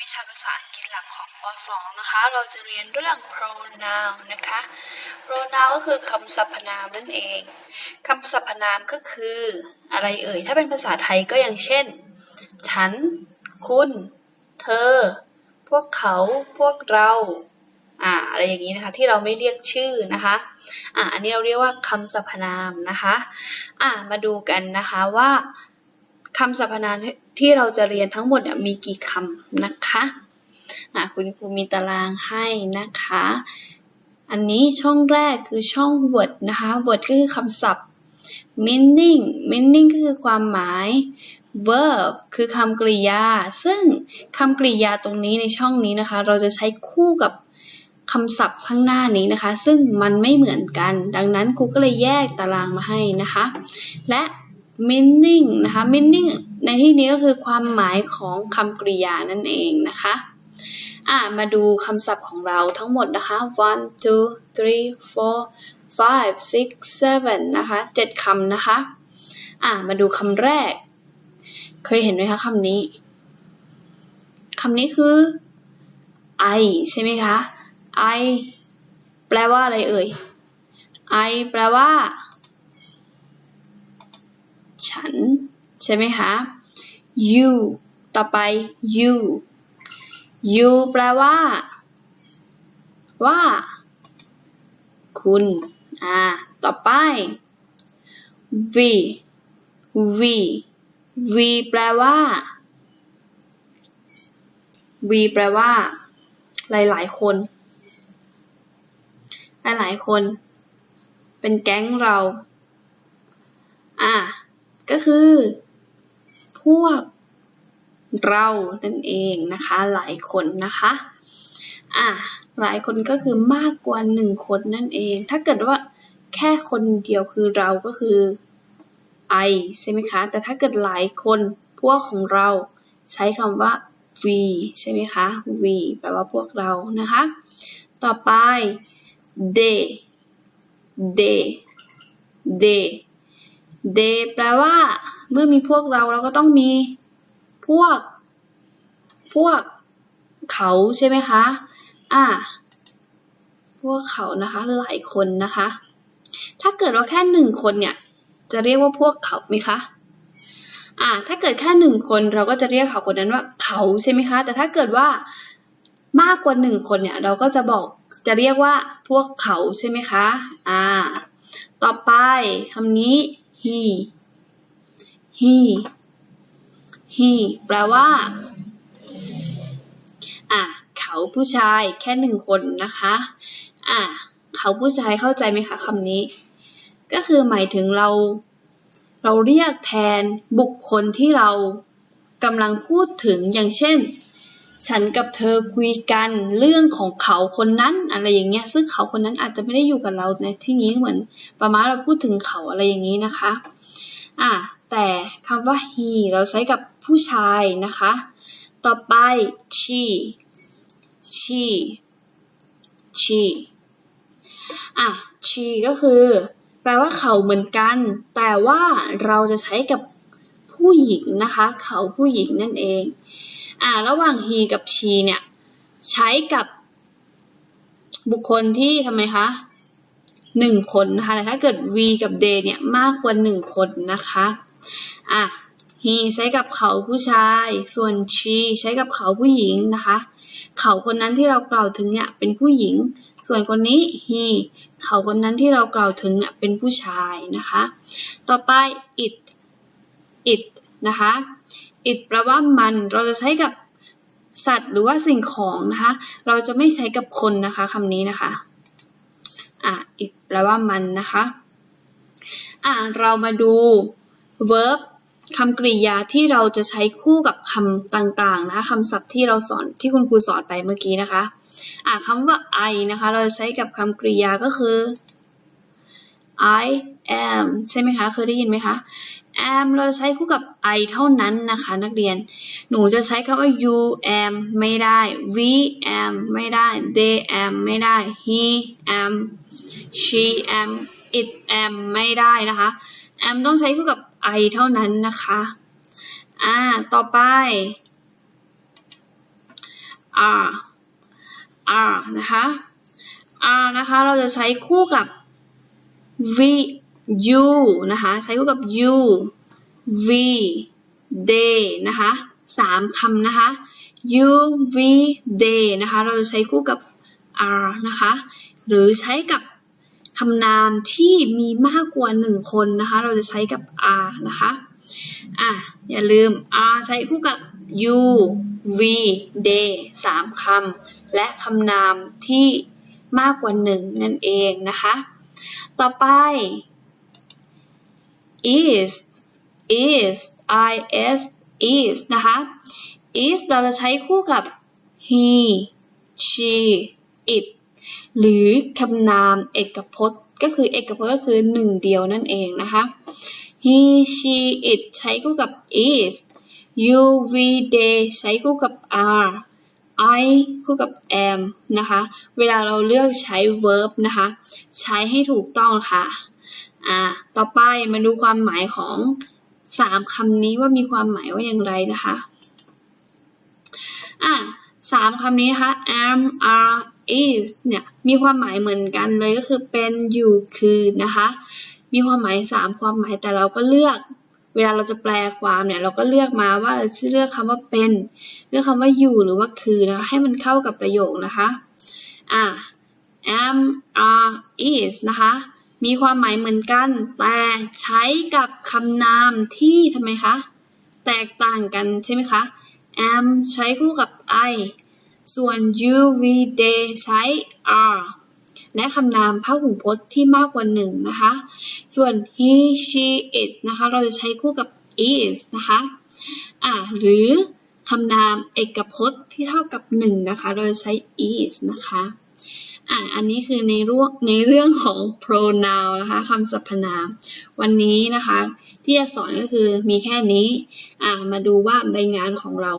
วิชาภาษาอังกฤษหลักของป .2 นะคะ เราจะเรียนเรื่อง pronoun นะคะ pronoun ก็คือคำสรรพนามนั่นเอง คำสรรพนามก็คืออะไรเอ่ย ถ้าเป็นภาษาไทยก็อย่างเช่น ฉัน คุณ เธอ พวกเขา พวกเราอ่าอะไรอย่างนี้นะคะที่เราไม่เรียกชื่อนะคะอ่าอันนี้เราเรียกว่าคำสรรพนามนะคะอ่ามาดูกันนะคะว่า คำสรรพนามที่เราจะเรียนทั้งหมดมีกี่คำนะคะะคุณครูมีตารางให้นะคะ อันนี้ช่องแรกคือช่อง word นะคะ word ก็คือคำศัพท์ meaning meaning ก็คือความหมาย verb คือคำกริยา ซึ่งคำกริยาตรงนี้ในช่องนี้นะคะ เราจะใช้คู่กับคำศัพท์ข้างหน้านี้นะคะ ซึ่งมันไม่เหมือนกัน ดังนั้นครูก็เลยแยกตารางมาให้นะคะ และ meaning นะคะ meaning ในที่นี้ก็คือความหมายของคำกริยานั่นเองนะคะอ่ามาดูคำศัพท์ของเราทั้งหมดนะคะ one two three four five six seven นะคะเจ็ดคำนะคะอ่ามาดูคำแรก เคยเห็นไหมคะคำนี้คำนี้คือ I ใช่ไหมคะ I แปลว่าอะไรเอ่ย I แปลว่า ฉัน ใช่ไหมคะ you ต่อไป you you แปลว่า ว่า คุณ อ่า ต่อไป we we we แปลว่า we แปลว่า หลาย ๆ คน หลาย ๆ คน เป็นแก๊งเรา อ่า ก็คือ พวกเรานั่นเองนะคะ หลายคนนะคะอะหลายคนก็คือมากกว่าหนึ่งคนนั่นเอง ถ้าเกิดว่าแค่คนเดียวคือเราก็คือ I ใช่ไหมคะ แต่ถ้าเกิดหลายคนพวกของเราใช้คำว่า we ใช่ไหมคะ we แปลว่าพวกเรานะคะ ต่อไป they they they they แปลว่า เมื่อมีพวกเราเราก็ต้องมีพวก พวกเขาใช่ไหมคะ อ่า พวกเขานะคะ หลายคนนะคะ ถ้าเกิดว่าแค่หนึ่งคนเนี่ย จะเรียกว่าพวกเขาไหมคะ อ่า ถ้าเกิดแค่หนึ่งคนเราก็จะเรียกเขาคนนั้นว่าเขาใช่ไหมคะ แต่ถ้าเกิดว่ามากกว่าหนึ่งคนเนี่ย เราก็จะบอกจะเรียกว่าพวกเขาใช่ไหมคะ อ่า ต่อไปคำนี้ he he he แปลว่า อะ เขาผู้ชายแค่หนึ่งคนนะคะ อะ เขาผู้ชายเข้าใจไหมคะคำนี้ ก็คือหมายถึงเรา เราเรียกแทนบุคคลที่เรากำลังพูดถึงอย่างเช่น ฉันกับเธอคุยกันเรื่องของเขาคนนั้นอะไรอย่างเงี้ย ซึ่งเขาคนนั้นอาจจะไม่ได้อยู่กับเราในที่นี้เหมือนประมาณเราพูดถึงเขาอะไรอย่างนี้นะคะ อะแต่คำว่า he เราใช้กับผู้ชายนะคะ ต่อไป she she she อะ she ก็คือ แปลว่าเขาเหมือนกัน แต่ว่าเราจะใช้กับผู้หญิงนะคะ เขาผู้หญิงนั่นเอง อ่าระหว่าง he กับ she เนี่ยใช้กับบุคคลที่ทำไมคะหนึ่งคนนะคะแต่ถ้าเกิด we กับ they เนี่ยมากกว่าหนึ่งคนนะคะอะ he ใช้กับเขาผู้ชาย ส่วน she ใช้กับเขาผู้หญิงนะคะ เขาคนนั้นที่เรากล่าวถึงเนี่ยเป็นผู้หญิง ส่วนคนนี้ he เขาคนนั้นที่เรากล่าวถึงเนี่ยเป็นผู้ชายนะคะ ต่อไป it it นะคะ it แปลว่ามัน เราจะใช้กับสัตว์หรือว่าสิ่งของนะคะ เราจะไม่ใช้กับคนนะคะคำนี้นะคะ อะ it แปลว่ามันนะคะ อะ เรามาดู verb คำกริยาที่เราจะใช้คู่กับคำต่างๆนะคะคำศัพท์ที่เราสอนที่คุณครูสอนไปเมื่อกี้นะคะอะคำว่า I นะคะ เราจะใช้กับคำกริยาก็คือ I am ใช่ไหมคะ เคยได้ยินไหมคะ am เราใช้คู่กับ I เท่านั้นนะคะ นักเรียน หนูจะใช้คำว่า you am ไม่ได้ we am ไม่ได้ they am ไม่ได้ he am she am it am ไม่ได้นะคะ am ต้องใช้คู่กับ I เท่านั้นนะคะ อ่า ต่อไป are are นะคะ are นะคะ เราจะใช้คู่กับ v you นะคะใช้คู่กับ you v they นะคะสามคำนะคะ you v they นะคะเราจะใช้คู่กับ are นะคะหรือใช้กับคำนามที่มีมากกว่าหนึ่งคนนะคะ เราจะใช้กับ are นะคะอะอย่าลืม are ใช้คู่กับ you v they สามคำและคำนามที่มากกว่าหนึ่งนั่นเองนะคะ ต่อไป is is is is นะคะ is เราจะใช้คู่กับ he she it หรือคำนามเอกพจน์ ก็คือเอกพจน์ก็คือหนึ่งเดียวนั่นเองนะคะ he she it ใช้คู่กับ is you we they ใช้คู่กับ are I คู่กับ am นะคะ เวลาเราเลือกใช้ verb นะคะ ใช้ให้ถูกต้องค่ะ อ่าต่อไปมาดูความหมายของสามคำนี้ว่ามีความหมายว่าอย่างไรนะคะอ่าสามคำนี้นะคะ am are is เนี่ยมีความหมายเหมือนกันเลยก็คือเป็นอยู่คือนะคะ มีความหมายสามความหมายแต่เราก็เลือก เวลาเราจะแปลความเนี่ยเราก็เลือกมาว่าเราจะเลือกคำว่าเป็น เลือกคำว่าอยู่หรือว่าคือนะคะให้มันเข้ากับประโยคนะคะอ่า am are is นะคะ มีความหมายเหมือนกัน แต่ใช้กับคำนามที่ทำไมคะ แตกต่างกันใช่ไหมคะ am ใช้คู่กับ I ส่วน you we they ใช้ are และคำนามพหูพจน์ที่มากกว่าหนึ่งนะคะ ส่วน he she it นะคะ เราจะใช้คู่กับ is นะคะ อ่า หรือคำนามเอกพจน์ที่เท่ากับหนึ่งนะคะ เราจะใช้ is นะคะ อ่าอันนี้คือในรื่องในเรื่องของ pronoun นะคะคำสรรพนาม วันนี้นะคะ ที่จะสอนก็คือมีแค่นี้ อ่ามาดูว่าใบงานของเรา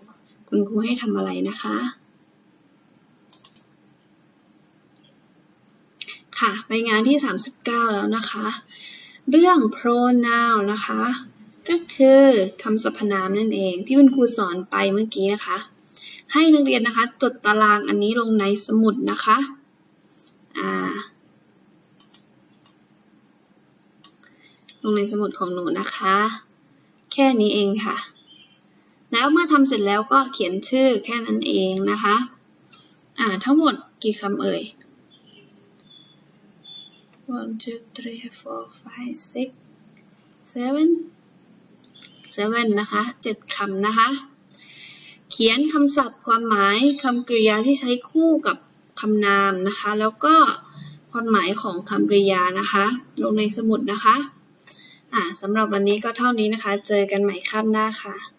คุณครูให้ทำอะไรนะคะ ค่ะใบงานที่ 39 แล้วนะคะ เรื่อง pronoun นะคะ ก็คือคำสรรพนามนั่นเองที่คุณครูสอนไปเมื่อกี้นะคะ ให้นักเรียนนะคะ จดตารางอันนี้ลงในสมุดนะคะ ลงในสมุดของหนูนะคะ แค่นี้เองค่ะ แล้วเมื่อทำเสร็จแล้วก็เขียนชื่อแค่นั้นเองนะคะ อ่า ทั้งหมดกี่คำเอ่ย one two three four five six seven seven นะคะเจ็ดคำนะคะ เขียนคำศัพท์ความหมายคำกริยาที่ใช้คู่กับ คำนามนะคะ แล้วก็ความหมายของคำกริยานะคะ ลงในสมุดนะคะอ่าสำหรับวันนี้ก็เท่านี้นะคะ เจอกันใหม่คาบหน้าค่ะ